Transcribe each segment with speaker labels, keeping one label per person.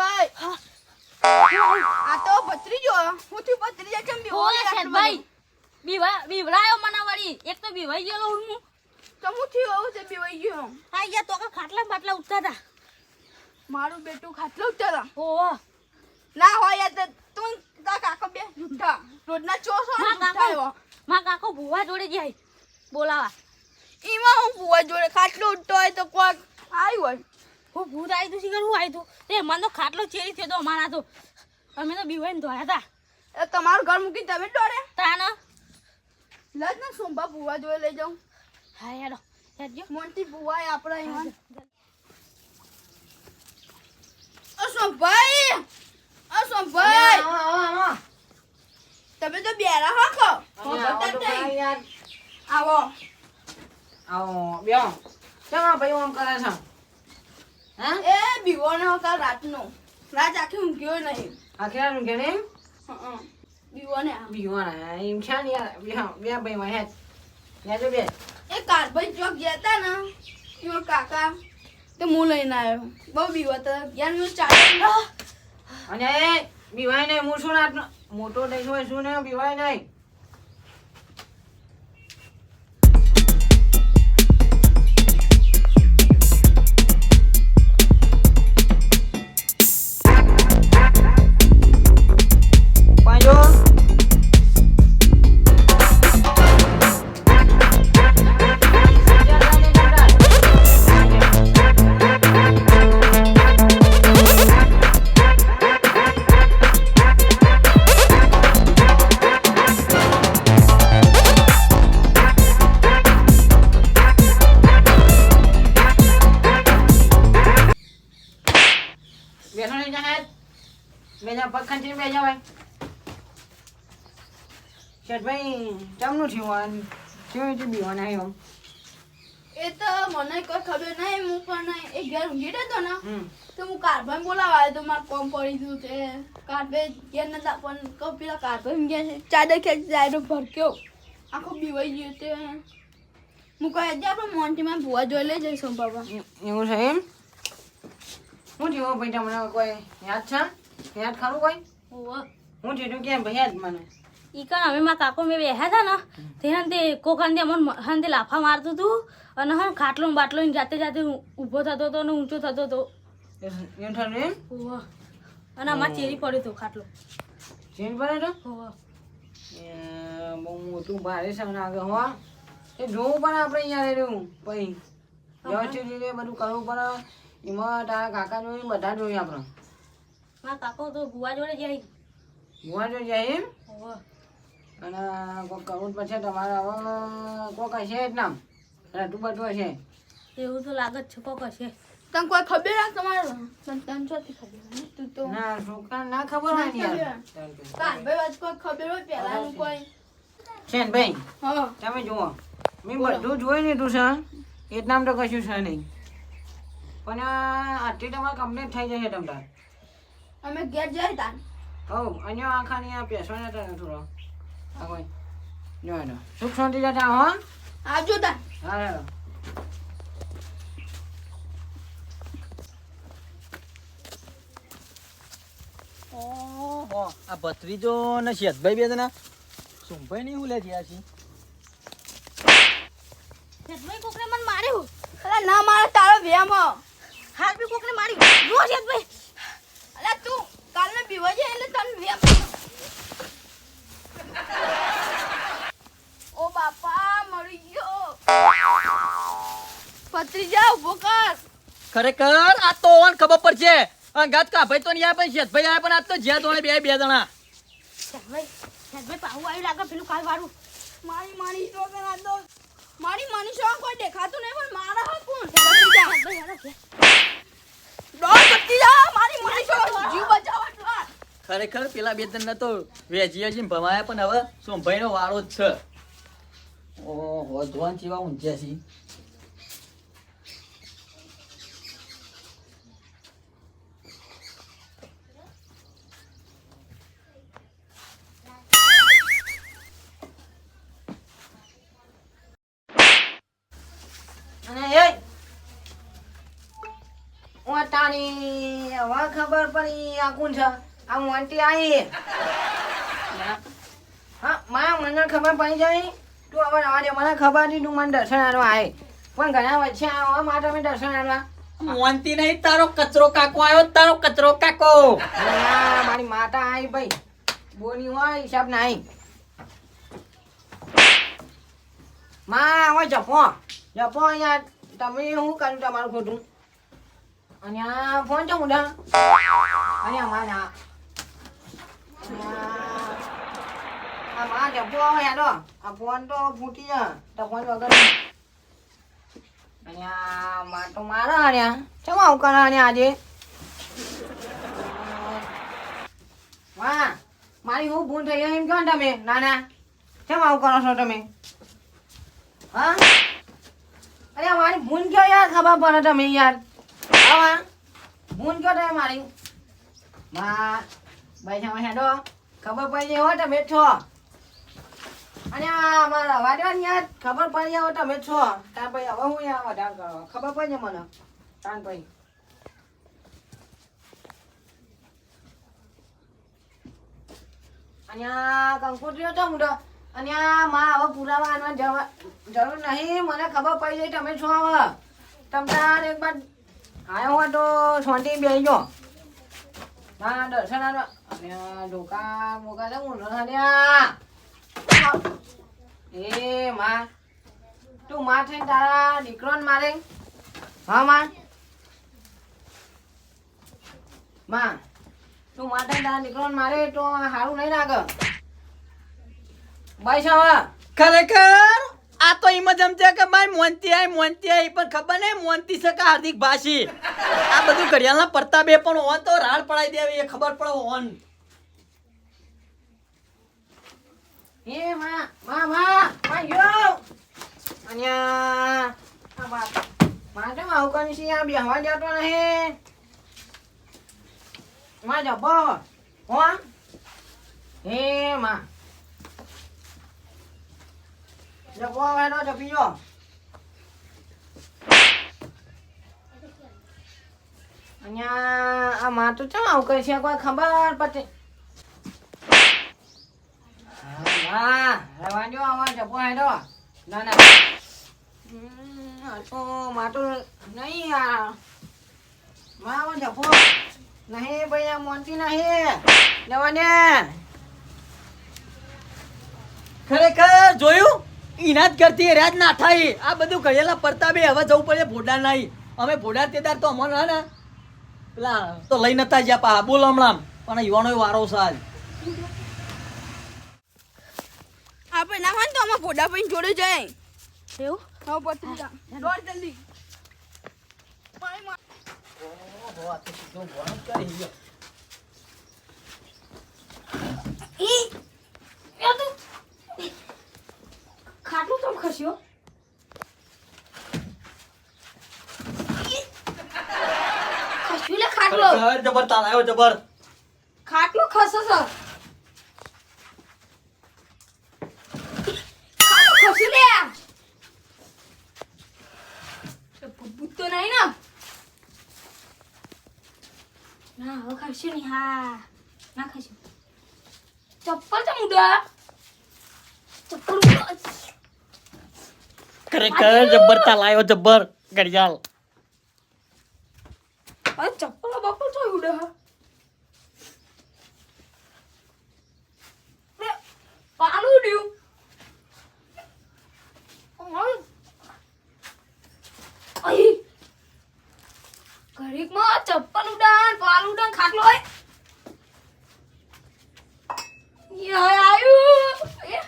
Speaker 1: કારભાઈ આ તો ભત્રીજો હું થી ભત્રીજા કેમ બેહો
Speaker 2: ઓય બીવા બીવડાયો મને વળી. એક તો બીવાઈ ગયેલો હું.
Speaker 1: તો હું થી આવું તે બેવાઈ ગયો?
Speaker 2: આ ગયા તો કે ખાટલા બાટલા ઉઠતા હતા.
Speaker 1: મારું બેટું ખાટલો ઉતરા
Speaker 2: ઓહો.
Speaker 1: ના હોય યાર તું તા કાકો બે જુઠ્ઠા રોજના ચોસો જુઠ્ઠા
Speaker 2: માં કાકો ભુવા જોડે જાય બોલાવા.
Speaker 1: એમાં હું ભુવા જોડે ખાટલો ઉઠતો હોય તો કોક આવ્યું હોય.
Speaker 2: હું ભૂત આવી તું શીખર હું આવી તું? તે મને તો ખાટલો ચેરી થયો તો અમારા તો. અમે તો બીવાઈને ધોયા હતા
Speaker 1: એ તમારું ઘર મૂકી તમે ડોરે
Speaker 2: તાન
Speaker 1: લજ ને સોમભા ભૂવા જોડે લઈ જાઉં.
Speaker 2: હા યાર હેડજો
Speaker 1: મોટી ભૂવા આપણે અહીંયા ઓ સોમભાઈ ઓ સોમભાઈ તમે તો બેરા હાકો આવો એ બીવો ને કાલ રાતનો. રાત આખી ઊંઘ્યો નહીં. હં, બીવો ને એ કારભાઈ ચોક ગયા તા ને એમાં કાકા તે હું લઈને આવ્યો. બહુ બીવો તો યાર હું ચાલે
Speaker 3: અને બીવાય નહીં હું શું રાતનો મોટો દઈશ શું ને બીવાય નહીં. બેજા બે જાવ શેઠભાઈ ચમનું થયું આ? કેવી રીતે બીવાના આવ્યો
Speaker 1: એ તો મને કોઈ ખબર નહીં હું પણ એક ઘેર ઊંઘી રહેતો ને? તો હું કારભાઈ બોલાવા આવ્યો તો મારે કોમ પડી ગયું તે કારભાઈ ઘેર નતા પણ કહું પેલા કારભાઈ ઊંઘ્યા છે. ચાદર ખેંચી જાય ભરક્યો આખો બીવાઈ ગયો તે. હું કહે છે આપણે મોન્ટીમાં ભૂવા જોઈ લઈ જઈશું બાબા
Speaker 3: એવું છે એમ? શું થયું ભાઈ તમને કોઈ યાદ છે? યાદ ખરું કોઈ?
Speaker 2: ઓહો
Speaker 3: હું થયું કેમ યાદ મને.
Speaker 2: ઈ કણ અમે મારા કાકો મેં બેહ્યા હતા ને તે હંતે કોકન તે અમને હંતે લાફા મારતું હતું અને હા ખાટલો બાટલો ને જાતે જાતે ઊભો થતો હતો ને ઊંચો થતો હતો.
Speaker 3: એમ થયું એમ?
Speaker 2: ઓવા અને અમાર ચેરી પડ્યો હતો ખાટલો.
Speaker 3: ચેરી પડે તો?
Speaker 2: ઓવા
Speaker 3: એ બહુ મોટું ભારે છે ને હો. એ જોવું પણ આપણે અહીંયા રહ્યું પછી વ્યવસ્થિત રીતે બધું કરવું પડે. એમાં તારા કાકા જોઈએ બધા જોઈએ આપણે.
Speaker 2: માં કાકો તો ભુવા જોડે જાય.
Speaker 3: જોવા જોડે જાય એમ? અને કરવું જ પડશે તમારે હવે કોઈ હશે જ નામ. રટું બટું હશે.
Speaker 2: એવું તો લાગે જ છે કોક હશે.
Speaker 1: તને કોઈ ખબર આ તમારે? તને તને ખબર તું તો
Speaker 3: ના છોકરા ના ખબર હોય ને યાર.
Speaker 1: વાત કોઈ ખબર હોય પહેલાનું કોઈ?
Speaker 3: શેન ભાઈ
Speaker 1: હા.
Speaker 3: તમે જુઓ. મેં બધું જોઈ લીધું છે એટલામાં તો કશું છે નહીં. પણ આટલી તમારે કમ્પ્લીટ થઈ જશે તમારે
Speaker 1: અમે ઘેર જાય તા
Speaker 3: હવ અહીંયા આખાની આ પેસો ને તને થોડો. આ કોઈ નો નો સુખ શાંતિ જતા હો
Speaker 1: આવજો તા
Speaker 3: હા
Speaker 4: ઓહો આ ભત્રીજો ને શેતભાઈ બે જણા. સુંભાઈ નહીં હું લે આ છે
Speaker 2: શેતભાઈ કોકને મને માર્યું.
Speaker 1: અલા ના મારા તારો વ્યામ
Speaker 2: હાલ બી કોકને માર્યું.
Speaker 4: ખરેખર આ તો ઓન ખબર પડશે. અંગાત કા ભાઈ તો નહીં આવે પણ શેઠભાઈ આવે પણ આ તો જ્યાં તોણે બે બે જણા.
Speaker 2: પાહુ આવ્યું લાગે પેલું કાલ વાળું.
Speaker 1: મારી માની કરા દો મારી માની શો કોઈ દેખાતું નહીં પણ મારા હા કોણ. ડોર પત્રીજા મારી માની શો જીવ બચાવવા
Speaker 4: ખરેખર પેલા બે જણ તો વેચીએ છે ભમાયા પણ હવે સોમભાઈ નો વારો જ છે. ઓહો ધોન ચીવા ઊંઘ્યા છે.
Speaker 3: તાની હવે ખબર પડી આ કોણ છે આ મોન્ટી આવી હા માં મને ખબર પડી જાય. તું હવે રવા દે મને ખબર નહીં તું મને દર્શન આલવા આવે પણ ઘણા વચ્ચે આવવા માટે મેં દર્શન આલવા
Speaker 4: મોનતી નહીં તારો કચરો કાકો આવ્યો તારો કચરો કાકો.
Speaker 3: મારી માતા આવી ભાઈ. બોની હોય હિસાબ નહીં માં હવે જપો. જપો અહીંયા. તમે શું કર્યું તમારું ખોટું? 아니야 ફોન તો ફૂટી જા તો ફોન વગર અને આ માં તો મારા હું ભૂલ થઈ ગઈ એમ કહો તમે નાના કેમ આવું કરો છો તમે હા અરે મારી ભૂલ કયો યાર ખબર પડે તમે યાર હા ભૂલ કયો તમે મારી માં ભાઈ તમે હેડો ખબર પડી હોય તમે છો અને મારા વાડવા યાર ખબર પડી હોય તમે છો તાર ભાઈ હવે હું યાર વધારે કરો ખબર પડી મને તાન ભાઈ આ કંકોત્રીઓ તો મોટો અને માં હવે પુરાવા જરૂર નહીં મને ખબર પડી જાય તમે છો હવે તમ તાર એક બાર આવ્યો તો શાંતિ બેસી જો ના દર્શન આલવા અને ઢોકા બોકા ઊંધો થયા એ માં, તું માં થઈને તારા દીકરોને મારે? હા, માં. માં, તું માટે તારા દીકરોને મારે તો સારું નહીં લાગે. બસ હવે.
Speaker 4: ખરેખર? આ તો એમ જ સમજે કે ભાઈ મોનતી આય મોનતી આય, પણ ખબર નહીં મોનતી છે કે હાર્દિક ભાષી? આ બધું ઘડિયાળના પડતા બે પણ ઓન તો રાડ પડાઈ દેવી, એ ખબર પડે ઓન.
Speaker 3: એ માં માં માં યો. અહીંયા આ બા, માં તો આવું કરી છે? આ બેહવા જતો નહીં. માં જબો હો હે માં. જપી ખબર પડતી હા રવા દો આવા તો નહીં આ માં જપો નહીં ભાઈ આ મોનતી નહીં જવા દે
Speaker 4: ખરેખર જોયું ઈના જ કરતી રાજ ના થાય. આ બધું કરેલા પડતા બે હવે જવું પડે ભોડા નહીં અમે ભોડા તેદાર તો અમર હા ને. પેલા તો લઈ નતા જ્યાં પા બોલ હમણાં. પણ યુવાનો વારો સાજ
Speaker 1: આપણે ના હોય તો અમારા ભોડા ભાઈ જોડે જાય.
Speaker 2: એવું?
Speaker 1: હવે પછી દોડ જલ્દી. પાણી માં-
Speaker 2: ઈ એ તું ખાટલું કેમ ખસ્યો ખસ્યું લે ખાટલો.
Speaker 4: જબર તાલ આવ્યો જબર.
Speaker 2: ખાટલો ખસો સર. ખસ્યું લે.
Speaker 1: ભૂત તો નહીં ને.
Speaker 2: ના હવે ખસ્યું નહીં. હા ના ખસ્યું ચપ્પલ મુડા. ચપ્પલ
Speaker 4: ખરેખર જબ્બર તાલ આવ્યો જબ્બર ઘડિયાળ
Speaker 1: અરે ચપ્પલ બપ્પલ તો ઉડે હે પાલું ઉડ્યું
Speaker 2: ઘડીકમાં ચપ્પલ ઉડાન પાલ ઉડાન ખાટલો હોય યે આયુ એ.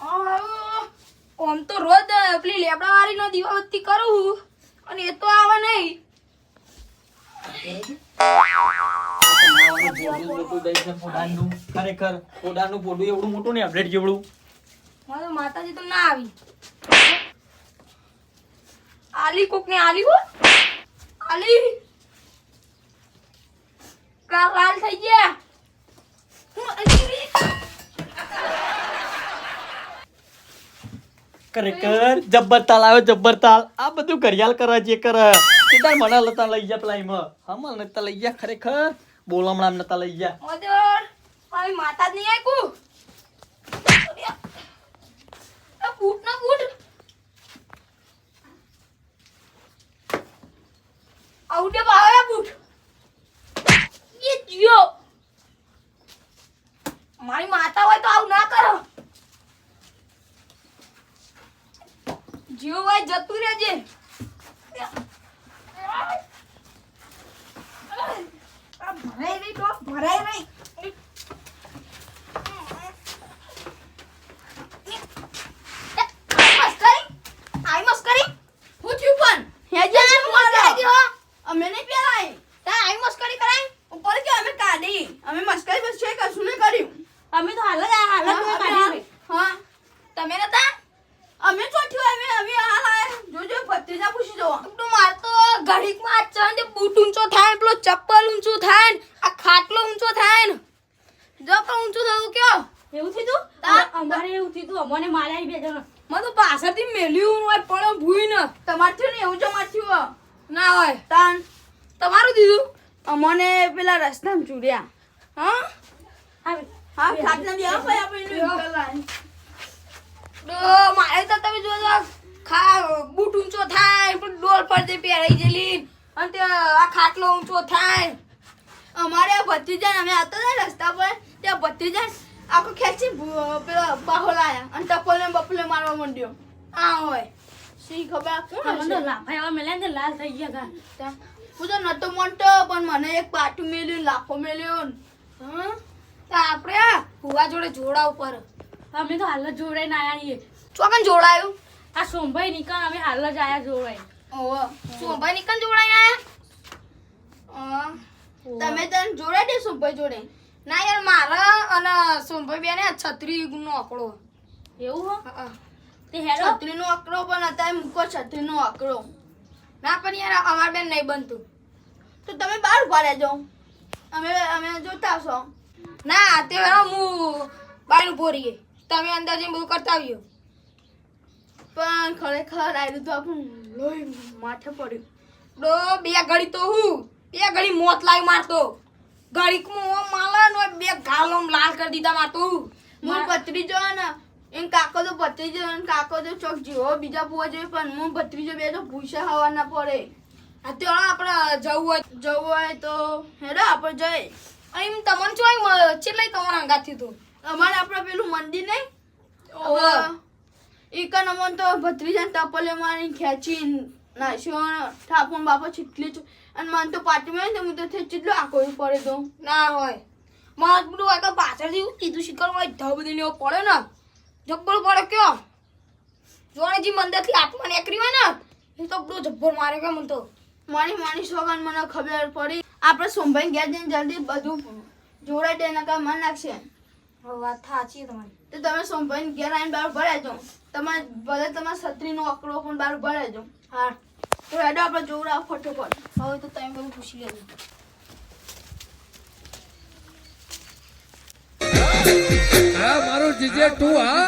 Speaker 1: આ, આમ તો રોજ પેલી લેબડા વાળી નો દીવાબત્તી કરું અને એ તો આવે નહીં.
Speaker 4: ખરેખર પોડાનું પોડું એવડું મોટું ને અપડેટ જેવડું
Speaker 1: મારે માતાજી તો ના આવી. આલી કોક ને આલી હો. આલી. કા લાલ થઈ ગયા. હું
Speaker 4: ખરેખર જબ્બર તાલ આવ્યો જબ્બર તાલ. આ બધું ઘડિયાળ કરવા જે કર. તે મને લતા લઈ જા પેલા એમાં. હમણાં નતા લઈ જા ખરેખર. બોલમણા નતા લઈ
Speaker 1: મારી માતા જ નહીં આયકું આ બૂટ ના બૂટ આઉટે પાવે બૂટ એ જીઓ મારી માતા હોય તો આવું ના કરો જીઓ હોય જતું રહેજે આ ભરાઈ રહી તો ભરાઈ રહી આઈ મસ્કરી હું થયું પણ હે જે છે મસ્કરી હો અમે નહીં પેલાય તા આઈ મસ્કરી કરાય ઉપર કે અમે કાઢી અમે મસ્કરી બસ છે કશું નહીં કર્યું
Speaker 2: અમે તો હાલ જ આ હાલ જ મેં કાઢી
Speaker 1: હા તમે નતા અમે ચોઠ્યું અમે અમે હાલ આયા જોજો ભત્રીજા પૂછી જો તું માર તો ઘડીકમાં આ ચણ તે બૂટ ઊંચો થાય પેલો ચપ્પલ ઊંચું થાય ને આ ખાટલો ઊંચો થાય ને. જો પણ ઊંચું થયું કયો?
Speaker 2: એવું થયું અમારે એવું થયું અમને માર્યા બે જણ.
Speaker 1: મને તો પાછળથી મેલ્યું હોય પણ ભૂઈ ન. તમારે થયું ને એવું જ માર થયું ના હોય. તાન. તમારું દીધું? અમને પેલા રસ્તામાં ચૂડ્યા. હા? હા? ખાટલા બી આવો ભાઈ આપણે મારે તો તમે જોજો ખા બૂટ ઊંચો થાય પણ ડોલ પર જે પહેરાઈ જેલી અને તે આ ખાટલો ઊંચો થાય. અમારે આ ભત્રીજા અમે આવતા હતા રસ્તા પર ત્યાં ભત્રીજા આખો ખેંચી પેલો બાહો લાયા અને ટપોલે બપોલે મારવા માંડ્યો. આ હોય. શી ખબર? કોણ
Speaker 2: અમને તો
Speaker 1: હશે?
Speaker 2: લાફા એવા મેલ્યા ને લાલ થઈ ગયા
Speaker 1: ત્યાં. હું તો નતો મોટો પણ મને એક પાટું મેલ્યું લાખો મેલ્યો? તો આપણે આ ભુવા જોડે જોડા ઉપર
Speaker 2: અમે તો હાલ જ જોડાઈને આયા છીએ.
Speaker 1: ચોકન જોડાયું?
Speaker 2: આ સોમભાઈ નીકળ અમે હાલ જ આવ્યા જોડાઈ
Speaker 1: ઓહો સોમભાઈ નીકન જોડાઈને આયા? તમે તને જોડાઈ દે સોમભાઈ જોડે. ના યાર મારા અને સોમભાઈ બેને છત્રી નો આંકડો.
Speaker 2: એવું હો? તે હેડો.
Speaker 1: છત્રી નો આંકડો પણ અત્યારે મૂકો છત્રી નો આંકડો. ના પણ યાર અમાર બેન નહીં બનતું. તો તમે બહાર ઊભા રહેજો. અમે અમે જોતા છો ના તે હું બહાર ઊભો રહીએ. તમે અંદર જઈને બધું કરતા આવ્યો પણ ખરેખર આ તો આપણું લોહી માથે પડ્યું. ડો બે ઘડી તો હું બે ઘડી મોત લાવી મારતો. ઘડીક હું માલા નો બે ગાલો લાલ કરી દીધા મારતો હું. હું ભત્રીજો ને એમ કાકો તો ભત્રીજો ને કાકો તો ચોક જેવો બીજા પૂવા જોઈએ પણ હું ભત્રીજો બે તો ભૂસા હવા ના પડે. આ તો આપણે જવું હોય જવું હોય તો હેડો આપણે જઈએ. એમ તમને જોઈ ચેટલાય તમારા અંગાથી તો? અમારે આપણે પેલું મંદિર નહીં?
Speaker 2: ઓવે.
Speaker 1: ઈકન અમન તો ભત્રીજાને ટપલે મારી ખેંચી નાખ્યો ઠાપણ બાપા છીટલી છે અને મને તો પાટી માં હું તો ચીટલો આખો પડે તો ના હોય. મારા બધું આ તો પાછળથી કીધું હોય ધબ દઈને એવો પડે ને. જબ્બર પડે કયો? જોણેજી મંદિરથી આત્મા નીકળી હોય ને એ તો બધું જબ્બર મારે કે મને તો. મારી માની સોગન મને ખબર પડી. આપણે સોમભાઈ ગયા જઈને જલ્દી બધું જોડાઈ દે નકા મન નાખશે. વાત સાચી તમારી. તો તમે સોમભાઈ ઘેર આવીને બહાર ભરાજો તમારે ભલે તમારા છત્રીનો આંકડો પણ બહાર ભરાજો હા. તો હેડો આપણે જોવડાવ ફટોફટ. હવે તો તમે બધું પૂછી લેજો.
Speaker 5: હા મારું જીજે ટુ હા.